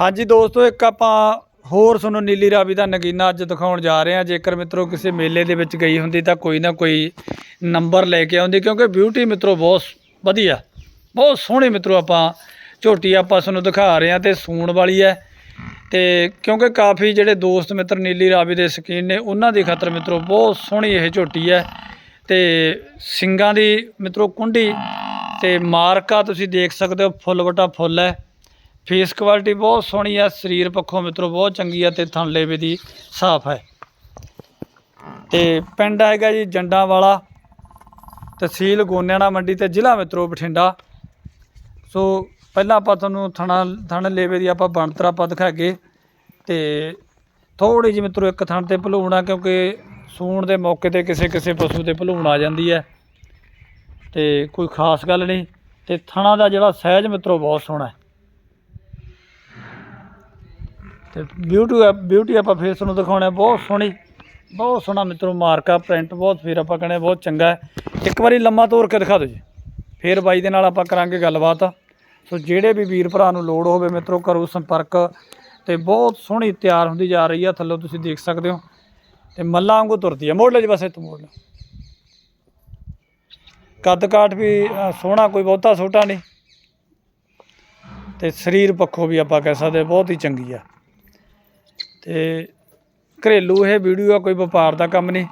ਹਾਂਜੀ ਦੋਸਤੋ, ਇੱਕ ਆਪਾਂ ਹੋਰ ਤੁਹਾਨੂੰ ਨੀਲੀ ਰਾਵੀ ਦਾ ਨਗੀਨਾ ਅੱਜ ਦਿਖਾਉਣ ਜਾ ਰਹੇ ਹਾਂ। ਜੇਕਰ ਮਿੱਤਰੋ ਕਿਸੇ ਮੇਲੇ ਦੇ ਵਿੱਚ ਗਈ ਹੁੰਦੀ ਤਾਂ ਕੋਈ ਨਾ ਕੋਈ ਨੰਬਰ ਲੈ ਕੇ ਆਉਂਦੀ, ਕਿਉਂਕਿ ਬਿਊਟੀ ਮਿੱਤਰੋ ਬਹੁਤ ਵਧੀਆ, ਬਹੁਤ ਸੋਹਣੀ ਮਿੱਤਰੋ ਆਪਾਂ ਝੋਟੀ ਆਪਾਂ ਤੁਹਾਨੂੰ ਦਿਖਾ ਰਹੇ ਹਾਂ ਤੇ ਸੂਣ ਵਾਲੀ ਹੈ। ਤੇ ਕਿਉਂਕਿ ਕਾਫੀ ਜਿਹੜੇ ਦੋਸਤ ਮਿੱਤਰ ਨੀਲੀ ਰਾਵੀ ਦੇ ਸ਼ਕੀਨ ਨੇ, ਉਹਨਾਂ ਦੀ ਖਾਤਰ ਮਿੱਤਰੋ ਬਹੁਤ ਸੋਹਣੀ ਇਹ ਝੋਟੀ ਹੈ। ਤੇ ਸਿੰਗਾਂ ਦੀ ਮਿੱਤਰੋ ਕੁੰਡੀ ਤੇ ਮਾਰਕਾ ਤੁਸੀਂ ਦੇਖ ਸਕਦੇ ਹੋ, ਫੁੱਲ ਵਟਾ ਫੁੱਲ ਹੈ। ਫੇਸ ਕੁਆਲਿਟੀ ਬਹੁਤ ਸੋਹਣੀ ਹੈ ਸਰੀਰ ਪੱਖੋਂ ਮਿੱਤਰੋ ਬਹੁਤ ਚੰਗੀ ਆ ਤੇ ਥਣ ਲੇਵੇ ਦੀ ਸਾਫ਼ ਹੈ। ਤੇ ਪਿੰਡ ਹੈਗਾ ਜੀ ਜੰਡਾਂ ਵਾਲਾ, ਤਹਿਸੀਲ ਗੋਨਿਆਣਾ ਮੰਡੀ ਤੇ ਜ਼ਿਲ੍ਹਾ ਮਿੱਤਰੋ ਬਠਿੰਡਾ। ਸੋ ਪਹਿਲਾਂ ਆਪਾਂ ਤੁਹਾਨੂੰ ਥਣਾ, ਥਣ ਲੇਵੇ ਦੀ ਆਪਾਂ ਬਣਤਰ ਆਪਾਂ ਦਿਖਾਗੇ ਤੇ ਥੋੜੀ ਜਿਹੀ ਮਿੱਤਰੋ ਇੱਕ ਥਣ ਤੇ ਭਲੂਣਾ ਕਿਉਂਕਿ ਸੂਣ ਦੇ ਮੌਕੇ ਤੇ ਕਿਸੇ ਕਿਸੇ ਪਸ਼ੂ ਤੇ ਭਲੂਣ ਆ ਜਾਂਦੀ ਹੈ। ਤੇ ਕੋਈ ਖਾਸ ਗੱਲ ਨਹੀਂ, ਤੇ ਥਣਾ ਦਾ ਜਿਹੜਾ ਸਹਿਜ ਮਿੱਤਰੋ ਬਹੁਤ ਸੋਹਣਾ ਹੈ ਤੇ ਬਿਊਟੀ ਬਿਊਟੀ ਆਪਾਂ ਫੇਸ ਨੂੰ ਦਿਖਾਉਣਾ ਬਹੁਤ ਸੋਹਣੀ, ਬਹੁਤ ਸੋਹਣਾ ਮਿੱਤਰੋ ਮਾਰਕਾ ਪ੍ਰਿੰਟ ਬਹੁਤ ਫਿਰ ਆਪਾਂ ਕਹਿੰਦੇ ਬਹੁਤ ਚੰਗਾ ਹੈ। ਇੱਕ ਵਾਰੀ ਲੰਮਾ ਤੋਰ ਕੇ ਦਿਖਾ ਦਿਓ ਜੀ। ਫਿਰ ਬਾਈ ਦੇ ਨਾਲ ਆਪਾਂ ਕਰਾਂਗੇ ਗੱਲਬਾਤ। ਸੋ ਜਿਹੜੇ ਵੀ ਵੀਰ ਭਰਾ ਨੂੰ ਲੋੜ ਹੋਵੇ ਮਿੱਤਰੋ, ਕਰੋ ਸੰਪਰਕ ਤੇ ਬਹੁਤ ਸੋਹਣੀ ਤਿਆਰ ਹੁੰਦੀ ਜਾ ਰਹੀ ਆ, ਥੱਲੋਂ ਤੁਸੀਂ ਦੇਖ ਸਕਦੇ ਹੋ। ਤੇ ਮੱਲਾਂ ਵਾਂਗੂ ਤੁਰਦੀ ਆ, ਮੋੜ ਲੈ ਜੀ ਬਸ ਇੱਥੋਂ ਮੋੜ ਲੈ। ਕੱਦ ਕਾਠ ਵੀ ਸੋਹਣਾ, ਕੋਈ ਬਹੁਤਾ ਛੋਟਾ ਨਹੀਂ। ਤੇ ਸਰੀਰ ਪੱਖੋਂ ਵੀ ਆਪਾਂ ਕਹਿ ਸਕਦੇ ਬਹੁਤ ਹੀ ਚੰਗੀ ਆ। ਤੇ ਘਰੇਲੂ ਇਹ ਵੀਡੀਓ ਆ ਕੋਈ ਵਪਾਰ ਦਾ ਕੰਮ ਨਹੀਂ।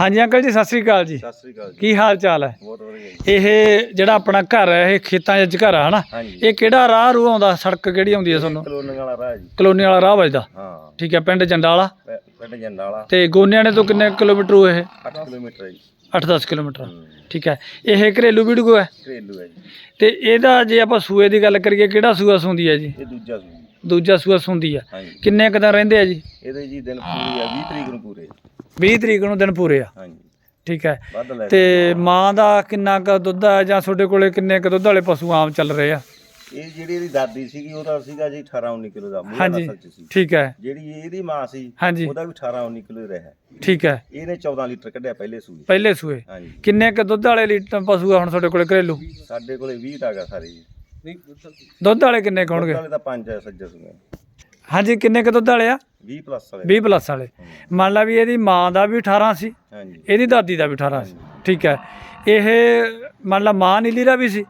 ਹਾਂਜੀ ਅੰਕਲ ਜੀ ਸਤਿ ਸ੍ਰੀ ਅਕਾਲ ਜੀ। ਸਤਿ ਸ੍ਰੀ ਅਕਾਲ ਜੀ। ਕੀ ਹਾਲ ਚਾਲ ਹੈ? ਬਹੁਤ ਵਧੀਆ ਜੀ। ਇਹ ਜਿਹੜਾ ਆਪਣਾ ਘਰ ਹੈ ਇਹ ਖੇਤਾਂ 'ਚ ਘਰ ਆ ਹਨਾ? ਹਾਂਜੀ। ਇਹ ਕਿਹੜਾ ਰਾਹ ਰੂ ਆਉਂਦਾ? ਸੜਕ ਕਿਹੜੀ ਆਉਂਦੀ ਹੈ ਤੁਹਾਨੂੰ? ਕਲੋਨੀ ਵਾਲਾ ਰਾਹ ਜੀ। ਕਲੋਨੀ ਵਾਲਾ ਰਾਹ ਵੱਜਦਾ? ਹਾਂ। ਠੀਕ ਹੈ ਪਿੰਡ ਜੰਡਾਲਾ? ਪਿ- ਪਿੰਡ ਜੰਡਾਲਾ। ਤੇ ਗੋਨਿਆਣੇ ਤੋਂ ਕਿੰਨੇ ਕਿਲੋਮੀਟਰ ਹੋਏ ਇਹ? 8 ਕਿਲੋਮੀਟਰ ਹੈ ਜੀ। 8-10 ਕਿਲੋਮੀਟਰ। ਹੂੰ, ਠੀਕ ਹੈ। ਇਹ ਘਰੇਲੂ ਵੀਡੀਓ ਹੈ? ਘਰੇਲੂ ਹੈ ਜੀ। ਤੇ ਇਹਦਾ ਜੇ ਆਪਾਂ ਸੂਏ ਦੀ ਗੱਲ ਕਰੀਏ ਕਿਹੜਾ ਸੂਆ ਸੁੰਦੀ ਹੈ ਜੀ? ਇਹ ਦੂਜਾ ਸੂਈ ਦੂਜਾ ਸੂਆ ਸੁੰਦੀ ਆ। ਹਾਂਜੀ। ਕਿੰਨੇ ਕੁ ਦਿਨ ਰਹਿੰਦੇ ਆ ਜੀ? ਇਹਦੇ ਜੀ ਦਿਨ ਪੂਰੀ ਆ 20 ਤਰੀਕ ਨੂੰ ਪੂਰੇ। 20 ਤਰੀਕ ਨੂੰ ਦਿਨ ਪੂਰੇ ਆ। ਹਾਂਜੀ। ਠੀਕ ਹੈ ਵੱਧ ਲੈ ਤੇ ਮਾਂ ਦਾ ਕਿੰਨਾ ਕੁ ਦੁੱਧ ਆ ਜਾਂ ਤੁਹਾਡੇ ਕੋਲੇ ਕਿੰਨੇ ਕੁ ਦੁੱਧ ਵਾਲੇ ਪਸ਼ੂ ਆਮ ਚੱਲ ਰਹੇ ਆ? ਇਹ ਜਿਹੜੀ ਇਹਦੀ ਦਾਦੀ ਸੀਗੀ ਉਹਦਾ ਸੀਗਾ ਜੀ 18 19 ਕਿਲੋ ਦਾ ਮੂੰਹ ਹਾਂਜੀ। ਨਸਲ ਚ ਸੀ। ਠੀਕ ਹੈ ਜਿਹੜੀ ਇਹਦੀ ਮਾਂ ਸੀ ਹਾਂਜੀ। ਉਹਦਾ ਵੀ 18 19 ਕਿਲੋ ਹੀ ਰਿਹਾ। ਠੀਕ ਹੈ ਇਹਨੇ 14 ਲੀਟਰ ਕੱਢਿਆ ਪਹਿਲੇ ਸੂਈ ਪਹਿਲੇ ਸੂਏ। ਹਾਂਜੀ। ਕਿੰਨੇ ਕੁ ਦੁੱਧ ਵਾਲੇ ਲੀਟਰ ਪਸ਼ੂ ਆ ਹੁਣ ਤੁਹਾਡੇ ਕੋਲੇ ਘਰੇਲੂ? ਸਾਡੇ ਕੋਲੇ 20 ਟਾਗਾ ਸਾਰੇ ਜੀ। ਦੁੱਧ ਵਾਲੇ ਕਿੰਨੇ ਕੁ ਹੋਣਗੇ ਵਾਲੇ ਤਾਂ ਪੰਜ ਆ ਸੱਜਾ ਸੂਏ ਹਾਂਜੀ ਕਿੰਨੇ ਕੁ ਦੁੱਧ ਵਾਲੇ ਆ? 20 ਪਲੱਸ ਵਾਲੇ। 20 ਪਲੱਸ ਵਾਲੇ। ਮੰਨ ਲਾ ਵੀ ਇਹਦੀ ਮਾਂ ਦਾ ਵੀ 18 ਸੀ ਹਾਂਜੀ। ਇਹਦੀ ਦਾਦੀ ਦਾ ਵੀ 18 ਸੀ। ਠੀਕ ਹੈ। ਇਹ ਮੰਨ ਲਾ ਮਾਂ ਨੀਲੀ ਰਾ ਵੀ ਸੀ?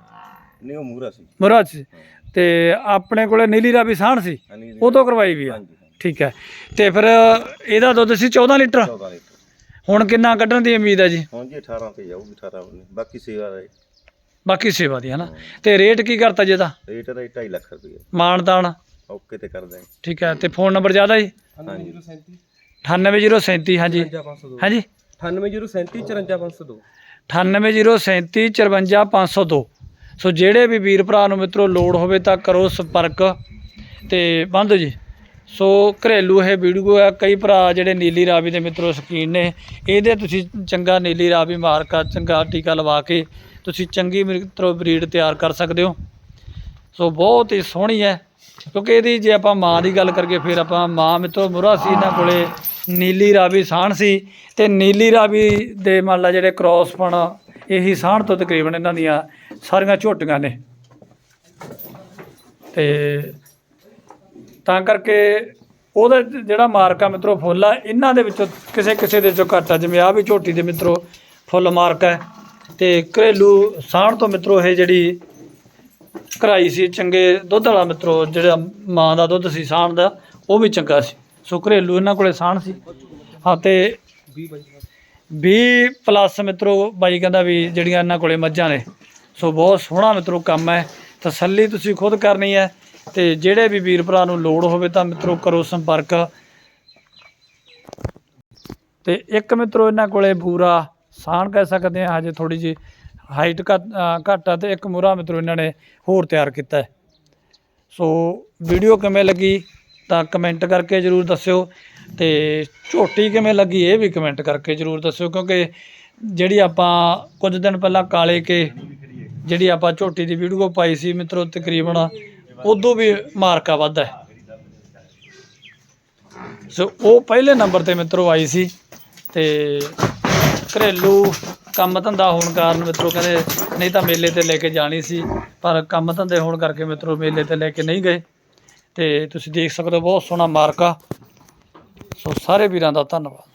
ਨਹੀਂ ਉਹ ਮੂਰਾ ਸੀ। ਮੁਰਾਦ ਸੀ। ਤੇ ਆਪਣੇ ਕੋਲੇ ਨੀਲੀ ਰਾ ਵੀ ਸਾਹਣ ਸੀ ਉਹ ਤੋਂ ਕਰਵਾਈ ਵੀ ਆ। ਠੀਕ ਹੈ। ਤੇ ਫਿਰ ਇਹਦਾ ਦੁੱਧ ਸੀ 14 ਲੀਟਰ? 14 ਲੀਟਰ। ਹੁਣ ਕਿੰਨਾ ਕੱਢਣ ਦੀ ਉਮੀਦ ਹੈ ਜੀ? ਹੁਣ ਜੀ 18 ਤੇ ਜਾਊਗੀ 18 ਉੱਨੀ। ਬਾਕੀ ਸੇਵਾ ਦਾ ਬਾਕੀ ਸੇਵਾ ਦੀ ਹੈ ਨਾ। ਤੇ ਰੇਟ ਕੀ ਕਰਤਾ ਜੀ ਇਹਦਾ ਰੇਟ ਦਾ 2.5 ਲੱਖ ਰੁਪਏ। ਮਾਨਤਾਨ ਓਕੇ ਤੇ ਕਰ ਦਾਂਗੇ ਠੀਕ ਹੈ ਤੇ ਫੋਨ ਨੰਬਰ ਜ਼ਿਆਦਾ ਜੀ? ਹਾਂਜੀ। 98037 ਹਾਂਜੀ। ਹਾਂਜੀ? 98037 98037 54502 ਸੋ ਜਿਹੜੇ ਵੀ ਵੀਰ ਭਰਾ ਨੂੰ ਮਿੱਤਰੋ ਲੋੜ ਹੋਵੇ ਤਾਂ ਕਰੋ ਸੰਪਰਕ। ਤੇ ਬੰਦ ਜੀ। ਸੋ ਘਰੇਲੂ ਇਹ ਵੀਡੀਓ ਹੈ ਕਈ ਭਰਾ ਜਿਹੜੇ ਨੀਲੀ ਰਾਵੀ ਦੇ ਮਿੱਤਰੋ ਸ਼ਕੀਨ ਨੇ, ਇਹਦੇ ਤੁਸੀਂ ਚੰਗਾ ਨੀਲੀ ਰਾਵੀ ਮਾਰਕਾ ਚੰਗਾ ਟੀਕਾ ਲਵਾ ਕੇ ਤੁਸੀਂ ਚੰਗੀ ਮਿੱਤਰੋ ਬਰੀਡ ਤਿਆਰ ਕਰ ਸਕਦੇ ਹੋ। ਸੋ ਬਹੁਤ ਹੀ ਸੋਹਣੀ ਹੈ, ਕਿਉਂਕਿ ਇਹਦੀ ਜੇ ਆਪਾਂ ਮਾਂ ਦੀ ਗੱਲ ਕਰੀਏ, ਫਿਰ ਆਪਾਂ ਮਾਂ ਮਿੱਤਰੋ ਮੁਰਾ ਸੀ, ਇਹਨਾਂ ਕੋਲੇ ਨੀਲੀ ਰਾਵੀ ਸਾਹਣ ਸੀ ਤੇ ਨੀਲੀ ਰਾਵੀ ਦੇ ਮੰਨ ਲਾ ਜਿਹੜੇ ਕ੍ਰੋਸਪਣ ਇਹੀ ਸਾਹਣ ਤੋਂ ਤਕਰੀਬਨ ਇਹਨਾਂ ਦੀਆਂ ਸਾਰੀਆਂ ਝੋਟੀਆਂ ਨੇ। ਤੇ ਤਾਂ ਕਰਕੇ ਉਹਦਾ ਜਿਹੜਾ ਮਾਰਕਾ ਮਿੱਤਰੋ ਫੁੱਲ ਆ, ਇਹਨਾਂ ਦੇ ਵਿੱਚੋਂ ਕਿਸੇ ਕਿਸੇ ਦੇ ਚੋਂ ਘੱਟ ਆ। ਜਿਵੇਂ ਆ ਵੀ ਝੋਟੀ ਦੇ ਮਿੱਤਰੋ ਫੁੱਲ ਮਾਰਕਾ ਹੈ। ਤੇ ਘਰੇਲੂ ਸਾਹਣ ਤੋਂ ਮਿੱਤਰੋ ਇਹ ਜਿਹੜੀ ਕਰਾਈ ਸੀ, ਚੰਗੇ ਦੁੱਧ ਵਾਲਾ ਮਿੱਤਰੋ, ਜਿਹੜਾ ਮਾਂ ਦਾ ਦੁੱਧ ਸੀ ਸਾਣ ਦਾ, ਉਹ ਵੀ ਚੰਗਾ ਸੀ। ਸੋ ਘਰੇਲੂ ਇਹਨਾਂ ਕੋਲੇ ਸਾਣ ਸੀ। ਹਾਂ, ਤੇ 20 ਪਲੱਸ ਮਿੱਤਰੋ ਬਾਈ ਕਹਿੰਦਾ ਵੀ ਜਿਹੜੀਆਂ ਇਹਨਾਂ ਕੋਲੇ ਮੱਝਾਂ ਨੇ। ਸੋ ਬਹੁਤ ਸੋਹਣਾ ਮਿੱਤਰੋ ਕੰਮ ਹੈ। ਤਸੱਲੀ ਤੁਸੀਂ ਖੁਦ ਕਰਨੀ ਹੈ। ਤੇ ਜਿਹੜੇ ਵੀ ਵੀਰ ਭਰਾ ਨੂੰ ਲੋੜ ਹੋਵੇ ਤਾਂ ਮਿੱਤਰੋ ਕਰੋ ਸੰਪਰਕ। ਤੇ ਇੱਕ ਮਿੱਤਰੋ ਇਹਨਾਂ ਕੋਲੇ ਪੂਰਾ ਸਾਣ ਕਹਿ ਸਕਦੇ ਆ ਹਜੇ ਥੋੜੀ ਜੀ ਹਾਈਟ ਘੱਟ ਆ ਤੇ ਇੱਕ ਮੁਰਾ ਮਿੱਤਰੋ ਇਹਨਾਂ ਨੇ ਹੋਰ ਤਿਆਰ ਕੀਤਾ। ਸੋ ਵੀਡੀਓ ਕਿਵੇਂ ਲੱਗੀ ਤਾਂ ਕਮੈਂਟ ਕਰਕੇ ਜਰੂਰ ਦੱਸਿਓ ਤੇ ਝੋਟੀ ਕਿਵੇਂ ਲੱਗੀ ਇਹ ਵੀ ਕਮੈਂਟ ਕਰਕੇ ਜਰੂਰ ਦੱਸਿਓ ਕਿਉਂਕਿ ਜਿਹੜੀ ਆਪਾਂ ਕੁਝ ਦਿਨ ਪਹਿਲਾਂ ਕਾਲੇ ਕੇ ਜਿਹੜੀ ਆਪਾਂ ਝੋਟੀ ਦੀ ਵੀਡੀਓ ਪਾਈ ਸੀ ਮਿੱਤਰੋ ਤਕਰੀਬਨ ਉਦੋਂ ਵੀ ਮਾਰਕਾ ਵੱਧ ਹੈ। ਸੋ ਉਹ ਪਹਿਲੇ ਨੰਬਰ ਤੇ ਮਿੱਤਰੋ ਆਈ ਸੀ ਤੇ ਘਰੇਲੂ ਕੰਮ ਧੰਦਾ ਹੋਣ ਕਾਰਨ ਮਿੱਤਰੋ ਕਹਿੰਦੇ ਨਹੀਂ ਤਾਂ ਮੇਲੇ ਤੇ ਲੈ ਕੇ ਜਾਣੀ ਸੀ, ਪਰ ਕੰਮ ਧੰਦੇ ਹੋਣ ਕਰਕੇ ਮਿੱਤਰੋ ਮੇਲੇ ਤੇ ਲੈ ਕੇ ਨਹੀਂ ਗਏ। ਤੇ ਤੁਸੀਂ ਦੇਖ ਸਕਦੇ ਹੋ ਬਹੁਤ ਸੋਹਣਾ ਮਾਰਕਾ। ਸੋ ਸਾਰੇ ਵੀਰਾਂ ਦਾ ਧੰਨਵਾਦ।